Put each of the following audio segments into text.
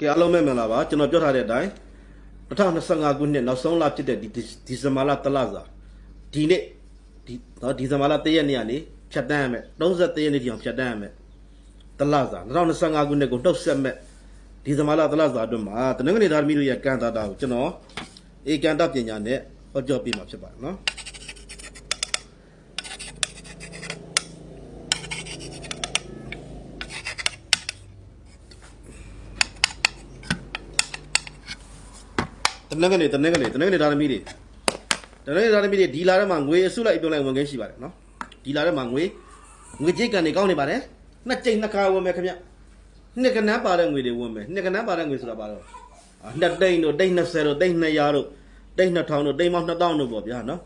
ကဲအားလုံးပဲမင်္ဂလာပါကျွန်တော်ပြောထားတဲ့အတိုင်း2025ခုနှစ်နောက်ဆုံးလဖြစ်တဲ့ဒီဒီဇင်ဘာလတလစာဒီနေ့ဒီနော်ဒီဇင်ဘာလ3ရက်နေ့ကနေဖြတ်တန်းရမယ်31ရက်နေ့ထိအောင်ဖြတ်တန်းရမယ်တလစာ2025ခုနှစ်ကိုနှုတ်ဆက်မဲ့ဒီဇင်ဘာလတလစာအတွင်းမှာတနင်္ဂနွေသားသမီးတို့ရဲ့ကန်တာတာကိုကျွန်တော်ဧကန်တပညာနဲ့ဟောပြောပြမှာဖြစ်ပါတယ်နော် တနင်္ဂနွေတနင်္ဂနွေတနင်္ဂနွေဒါသမီးတွေတနင်္ဂနွေဒါသမီးတွေဒီလာထဲမှာငွေအစုလိုက်အပြုံလိုက်ဝင်ခင်းရှိပါတယ်နော်ဒီလာထဲမှာငွေငွေကြေးကန်တွေကောင်းနေပါတယ်နှစ်ကြိမ်နှစ်ခါဝင်မယ်ခင်ဗျနှစ်ကနန်းပါတဲ့ငွေတွေဝင်မယ်နှစ်ကနန်းပါတဲ့ငွေဆိုတာပါတော့အာနှစ်တိန်တို့တိန်20တို့တိန်200တို့တိန်2000တို့တိန်ပေါင်း2000တို့ပေါ့ဗျာနော်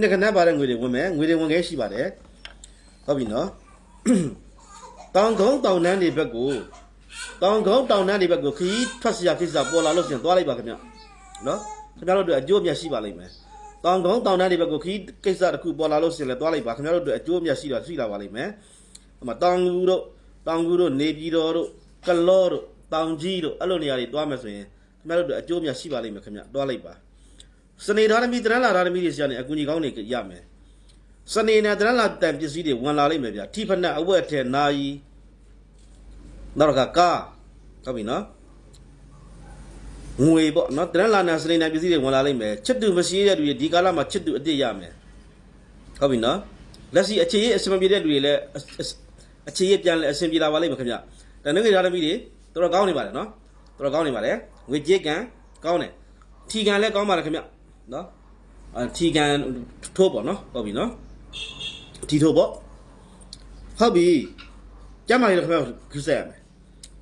နှစ်ကနန်းပါတဲ့ငွေတွေဝင်မယ်ငွေတွေဝင်ခင်းရှိပါတယ်ဟုတ်ပြီနော်တောင်ကုန်းတောင်တန်းတွေဘက်ကိုတောင်ကုန်းတောင်တန်းတွေဘက်ကိုခီးထွက်စရာကိစ္စပေါ်လာလို့ရှိရင်သွားလိုက်ပါခင်ဗျ နော်ခင်ဗျားတို့အတွက်အကျိုးအမြတ်ရှိပါလိမ့်မယ်။တောင်ကုန်းတောင်တန်းတွေဘက်ကိုခီးကိစ္စတစ်ခုပေါ်လာလို့ရှိရင်လည်းသွားလိုက်ပါခင်ဗျားတို့အတွက်အကျိုးအမြတ်ရှိတာရှိလာပါလိမ့်မယ်။ဟိုမှာတောင်ကူတို့တောင်ကူတို့နေပြည်တော်တို့ကလောတို့တောင်ကြီးတို့အဲ့လိုနေရာတွေသွားမယ်ဆိုရင်ခင်ဗျားတို့အတွက်အကျိုးအမြတ်ရှိပါလိမ့်မယ်ခင်ဗျာသွားလိုက်ပါ။စနေသားသမီးတရန်လာသားသမီးတွေဆီကနေအကူကြီးကောင်းတွေရမယ်။စနေနဲ့တရန်လာတန်ပစ္စည်းတွေဝင်လာလိမ့်မယ်ဗျာ။ထိဖက်နဲ့အဝက်ထဲနာယီနောက်တစ်ခါကားဟုတ်ပြီနော် ငွေပေါ့နော်တရလာနာစနေနာပစ္စည်းတွေဝင်လာလိမ့်မယ်ချစ်တူမရှိတဲ့လူတွေဒီကာလမှာချစ်တူအစ်စ်ရမယ်ဟုတ်ပြီနော်လက်ရှိအခြေရအစမပြေတဲ့လူတွေလည်းအခြေရပြန်လဲအဆင်ပြေလာပါလိမ့်မယ်ခင်ဗျတနင်္ဂနွေသားသမီးတွေတော်တော်ကောင်းနေပါတယ်နော်တော်တော်ကောင်းနေပါတယ်ငွေကြေးကံကောင်းတယ်ထီကံလည်းကောင်းပါတယ်ခင်ဗျနော်အထီကံထိုးပေါ့နော်ဟုတ်ပြီနော်ထီထိုးပေါ့ဟုတ်ပြီကျမ်းမာရေးလည်းခင်ဗျကျူးဆက်ရမယ်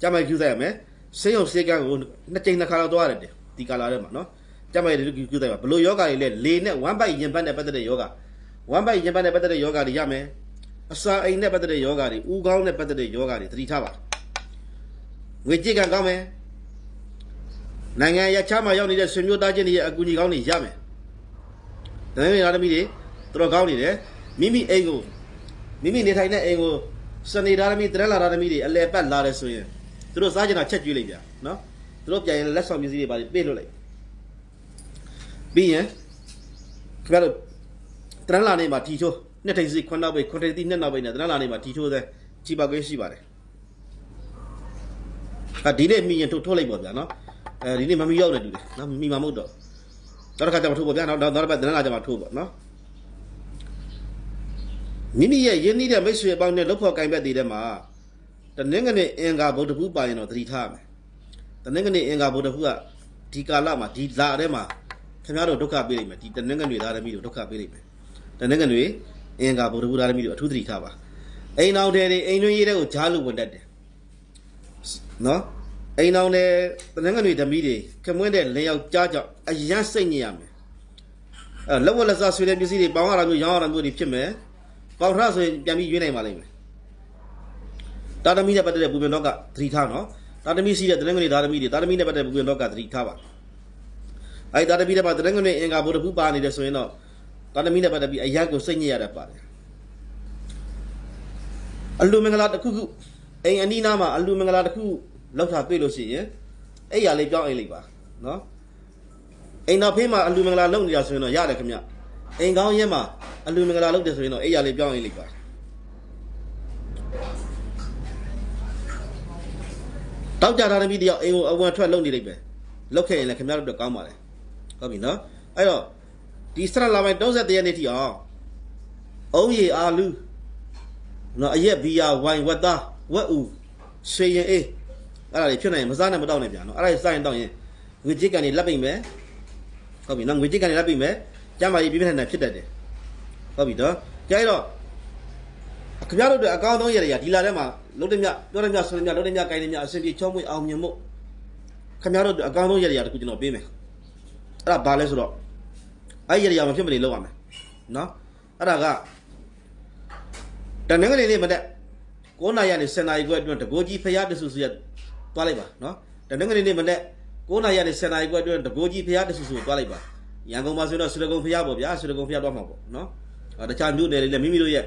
ကျမ်းမာရေးကျူးဆက်ရမယ် ဆေးရုံဆေးကန်းကိုနှစ်ကြိမ်နှစ်ခါလောက်သွားရတယ်ဒီကာလာထဲမှာနော်ကျမ်းမာရေးတွေကျူးဆက်ပါဘလို့ယောဂတွေလဲလေနဲ့ဝမ်းပိုက်ရင်ပတ်နဲ့ပတ်သက်တဲ့ယောဂဝမ်းပိုက်ရင်ပတ်နဲ့ပတ်သက်တဲ့ယောဂတွေရမယ်အစာအိမ်နဲ့ပတ်သက်တဲ့ယောဂတွေဥကောင်းနဲ့ပတ်သက်တဲ့ယောဂတွေသတိထားပါငွေကြေးကံကောင်းမယ်နိုင်ငံရခြားမှာရောက်နေတဲ့ဆွေမျိုးသားချင်းတွေရဲ့အကူအညီကောင်းတွေရမယ်ဒါပေမဲ့အားသမီးတွေတော်တော်ကောင်းနေတယ်မိမိအိမ်ကိုမိမိနေထိုင်တဲ့အိမ်ကိုစနေသားသမီးတရလာသားသမီးတွေအလဲပတ်လာတယ်ဆိုရင် သူတို့စားကြတာချက်ကျွေးလိုက်ဗျာနော်သူတို့ပြန်ရင်လက်ဆောင်ပစ္စည်းတွေပါပေးလို့လိုက်ပြီးရင်ခင်ဗျားတို့တရလာနေမှာတီချိုးနှစ်ထိပ်စီခွန်းနောက်ပိတ်ခွန်းထိပ်တီနှစ်နောက်ပိတ်နဲ့တရလာနေမှာတီချိုးတဲ့ချီပါကွေးရှိပါတယ်ဟာဒီနေ့မိရင်ထုတ်ထုတ်လိုက်ပါဗျာနော်အဲဒီနေ့မမီရောက်နေတူတယ်နော်မိမှာမဟုတ်တော့နောက်တစ်ခါကျမှထိုးပါဗျာနောက်နောက်တစ်ပတ်တရလာကျမှထိုးပါနော်မိမိရဲ့ရင်းနှီးတဲ့မိတ်ဆွေအပေါင်းနဲ့လှုပ်ဖော်ကင်ဘက်တွေထဲမှာ တနင်္ဂနွေအင်္ဂါဗုဒ္ဓဘူးပါရင်တော့သတိထားမယ်တနင်္ဂနွေအင်္ဂါဗုဒ္ဓဘူးကဒီကာလမှာဒီလာထဲမှာခင်ဗျားတို့ဒုက္ခပေးလိမ့်မယ်ဒီတနင်္ဂနွေသားသမီးတို့ဒုက္ခပေးလိမ့်မယ်တနင်္ဂနွေအင်္ဂါဗုဒ္ဓဘူးသားသမီးတို့အထူးသတိထားပါအိမ်အောင်တဲ့တွေအိမ်တွင်းရေးတဲ့ကိုဂျားလို့ဝင်တတ်တယ်နော်အိမ်အောင်တဲ့တနင်္ဂနွေသမီးတွေခမွင်းတဲ့လင်ယောက်ကြားကြောင့်အယမ်းစိတ်ညစ်ရမယ်အဲလက်ဝက်လက်စားဆွေးတဲ့ပစ္စည်းတွေပေါင်းရတာမျိုးရောင်းရတာမျိုးတွေဖြစ်မယ်ပေါင်ထဆိုရင်ပြန်ပြီးရွေးနိုင်ပါလိမ့်မယ် တာသမီနဲ့ပတ်သက်တဲ့ဘူပင်တော့ကသတိထားနော်တာသမီရှိတဲ့တနင်္ဂနွေသားသမီတွေတာသမီနဲ့ပတ်သက်တဲ့ဘူပင်တော့ကသတိထားပါအဲဒီတာသမီနဲ့ပတ်တနင်္ဂနွေအင်္ဂါဘုဒ္ဓဘူးပါနေတယ်ဆိုရင်တော့တာသမီနဲ့ပတ်သက်ပြီးအရက်ကိုစိတ်ညစ်ရတတ်ပါတယ်အလူမင်္ဂလာတစ်ခုခုအိမ်အနီးနားမှာအလူမင်္ဂလာတစ်ခုလောက်ထားတွေ့လို့ရှိရင်အဲ့ရလေးပြောင်းအိမ်လိုက်ပါနော်အိမ်တော်ဖေးမှာအလူမင်္ဂလာလုပ်နေတာဆိုရင်တော့ရတယ်ခင်ဗျအိမ်ကောင်းရဲမှာအလူမင်္ဂလာလုပ်တယ်ဆိုရင်တော့အဲ့ရလေးပြောင်းအိမ်လိုက်ပါ တောက်ကြတာတမီးတယောက်အိမ်ကိုအဝင်ထွက်လုပ်နေလိုက်ပဲလုပ်ခဲ့ရင်လည်းခင်ဗျားတို့တော့ကောင်းပါလေဟုတ်ပြီနော်အဲ့တော့ဒီစရလာပိုင်း31ရက်နေ့ထိအောင်အုံးရီအာလူနော်အရက်ဘီယာဝိုင်ဝက်သားဝက်ဦးရွှေရင်အေးအဲ့ဒါတွေဖြစ်နိုင်ရင်မစားနဲ့မတောက်နဲ့ဗျာနော်အဲ့ဒါတွေစားရင်တောက်ရင်ငွေကြေးကန်တွေလက်ပိတ်မယ်ဟုတ်ပြီနော်ငွေကြေးကန်တွေလက်ပိတ်မယ်ကျမ်းမာရေးပြည့်ပြည့်နဲ့ဖြစ်တတ်တယ်ဟုတ်ပြီနော်ကြိုက်တော့ ခင်ဗျားတို့အတွက်အကောင်းဆုံးရရဒီလာထဲမှာလုံးတမြပြောတမြဆိုတမြလုံးတမြကိုင်းတမြအဆင်ပြေချောမွေ့အောင်မြင်မှုခင်ဗျားတို့အတွက်အကောင်းဆုံးရရတခုကျွန်တော်ပေးမယ်အဲ့ဒါဘာလဲဆိုတော့အဲ့ရရမဖြစ်မနေလောက်ရမယ်နော်အဲ့ဒါကတနင်္ဂနွေနေ့မတက်9နာရီကနေ10နာရီခွဲအတွင်းတကိုးကြီးဖျားတဆူဆူရသွားလိုက်ပါနော်တနင်္ဂနွေနေ့မတက်9နာရီကနေ10နာရီခွဲအတွင်းတကိုးကြီးဖျားတဆူဆူသွားလိုက်ပါရန်ကုန်မှာဆိုတော့ဆွေကုံဖျားပေါ့ဗျာဆွေကုံဖျားသွားမှာပေါ့နော်အဲတခြားမြို့နယ်တွေလည်းမိမိတို့ရဲ့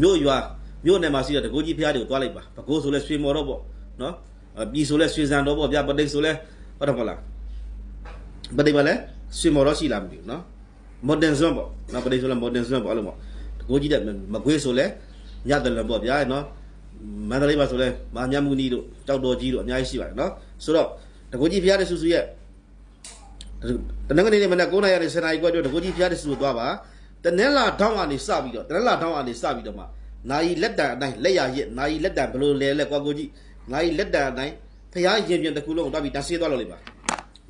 မြို့ရွာမြို့နယ်မှာရှိတဲ့တကိုးကြီးဖျားတွေကိုသွားလိုက်ပါဘကိုးဆိုလဲဆွေမော်တော့ပေါ့နော်အဲ့ပြည်ဆိုလဲရွှေစံတော်ပေါ့ဗျာပတိတ်ဆိုလဲဟုတ်တယ်မဟုတ်လားပတိတ်ပါလဲရွှေမော်တော့ရှိလားမသိဘူးနော် modern zone ပေါ့နော်ပတိတ်ဆိုလဲ modern zone ပေါ့အဲ့လိုပေါ့တကိုကြီးတဲ့မကွေးဆိုလဲညတယ်လပေါ့ဗျာနော်မန္တလေးပါဆိုလဲမာမြမှုနီတို့ကြောက်တော်ကြီးတို့အများကြီးရှိပါတယ်နော်ဆိုတော့တကိုကြီးဖျားတဲ့ဆူဆူရဲ့တနင်္ဂနွေနေ့မနက်9:00နာရီ10:00နာရီခွဲတော့တကိုကြီးဖျားတဲ့ဆူဆူသွားပါ တနင်္လာထောင်းကနေစပြီးတော့တနင်္လာထောင်းကနေစပြီးတော့မှနာယီလက်တံအတိုင်းလက်ရရစ်နာယီလက်တံဘယ်လိုလဲလဲကွာကိုကြီးနာယီလက်တံအတိုင်းဖျားရင်ပြန်တစ်ခုလုံးတော့ပြီးတဆေးသွားလို့လေပါ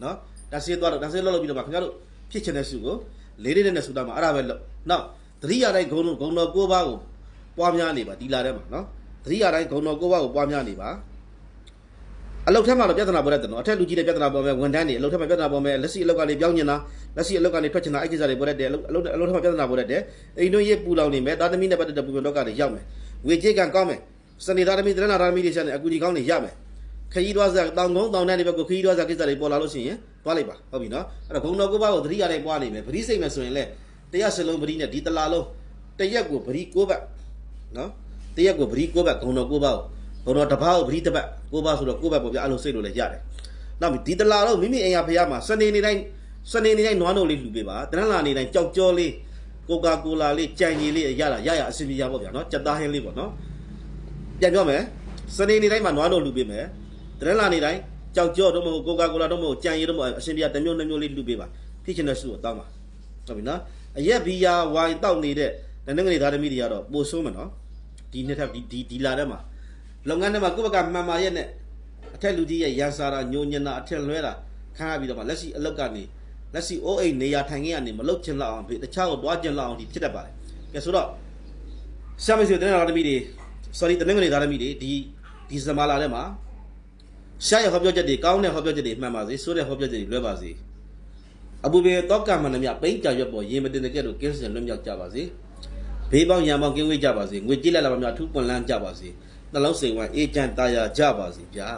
နော်တဆေးသွားလို့တဆေးလောက်လို့ပြီးတော့မှခင်ဗျားတို့ဖြစ်ချင်တဲ့ဆူကိုလေးလေးနဲ့ဆူတာမှာအဲ့ဒါပဲလို့နောက်တတိယတိုင်းဂုံလုံးဂုံတော်ကိုးပါးကိုပွားများနေပါဒီလာထဲမှာနော်တတိယတိုင်းဂုံတော်ကိုးပါးကိုပွားများနေပါ အလုတ်ထဲမှာတော့ပြဿနာပေါ်တဲ့နော်အထက်လူကြီးတဲ့ပြဿနာပေါ်မဲ့ဝန်ထမ်းတွေအလုတ်ထဲမှာပြဿနာပေါ်မဲ့လက်ရှိအလုတ်ကနေပြောင်းနေတာလက်ရှိအလုတ်ကနေထွက်ချင်တာအဲ့ကိစ္စတွေပေါ်တဲ့အလုတ်အလုတ်အလုတ်ထဲမှာပြဿနာပေါ်တဲ့အိမ်တွင်းရေးပူလောင်နေမယ်သားသမီးနဲ့ပတ်သက်တဲ့ပူပန်တော့ကနေရောက်မယ်ဝေကြေးကံကောင်းမယ်စနေသားသမီးတရဏသားသမီးတွေရှာနေအကူကြီးကောင်းနေရမယ်ခရီးသွားစားတောင်ကုန်းတောင်တန်းတွေဘက်ကိုခရီးသွားစားကိစ္စတွေပေါ်လာလို့ရှိရင်သွားလိုက်ပါဟုတ်ပြီနော်အဲ့တော့ဂုံတော်ကိုပါကိုသတိရတဲ့ပွားနေမယ်ပရိစိတ်မယ်ဆိုရင်လေတရားစလုံးပရိနဲ့ဒီတလာလုံးတရက်ကိုပရိကိုဘတ်နော်တရက်ကိုပရိကိုဘတ်ဂုံတော်ကိုပါကို ဂုံတော်တစ်ပါးကိုပရိတစ်ပတ်ကိုပါဆိုတော့ကိုဘတ်ပေါ့ဗျအဲ့လိုစိတ်လို့လည်းရတယ်နောက်ဒီတလာလုံးမိမိအိမ်ရဖရားမှာစနေနေ့တိုင်းစနေနေ့တိုင်းနွားနို့လေးလှူပေးပါတရဏလာနေ့တိုင်းကြောက်ကြောလေးကိုကာကိုလာလေးကြံကြီးလေးရတာရရအစီအပြေရပေါ့ဗျာနော်ကြက်သားဟင်းလေးပေါ့နော်ပြန်ပြောမယ်စနေနေ့တိုင်းမှာနွားတော့လူပေးမယ်တရလာနေ့တိုင်းကြောက်ကြောတော့မဟုတ်ကိုကာကိုလာတော့မဟုတ်ကြံရည်တော့မဟုတ်အရှင်ပြတစ်မျိုးနှစ်မျိုးလေးလူပေးပါဖြစ်ချင်တဲ့စုကိုတောင်းပါဟုတ်ပြီနော်အရက်ဘီယာဝိုင်တောက်နေတဲ့တနင်္ဂနွေသားသမီးတွေကတော့ပိုဆိုးမယ်နော်ဒီနှစ်ထပ်ဒီဒီဒီလာထဲမှာ လုပ်ငန်းထဲမှာကိုယ့်ဘက်ကမှန်မာရက်နဲ့အထက်လူကြီးရဲ့ရန်စာတာညိုညင်တာအထက်လွဲတာခါရပြီးတော့မှလက်ရှိအလောက်ကနေလက်ရှိအိုးအိမ်နေရာထိုင်ခင်းကနေမလုတ်ချင်လောက်အောင်တခြားကိုတွားချင်လောက်အောင်ဒီဖြစ်တတ်ပါတယ်ကဲဆိုတော့ဆရာမစီတနင်္လာသမီးတွေ sorry တနင်္ဂနွေသားသမီးတွေဒီဒီဇင်ဘာလထဲမှာရှားရဟောပြောချက်တွေကောင်းတဲ့ဟောပြောချက်တွေမှန်ပါစေဆိုးတဲ့ဟောပြောချက်တွေလွဲပါစေအပူပေတောကမှန်သမျှပိန်းကြရွက်ပေါ်ရင်မတင်တဲ့ကဲ့သို့ကင်းစင်လွတ်မြောက်ကြပါစေဘေးပေါင်းရံပေါင်းကင်းဝေးကြပါစေငွေကြည့်လိုက်လာပါများထူးပွန်လန်းကြပါစေ နှလုံးစိမ်ဝမ်းအေးချမ်းသာယာကြပါစေဗျာ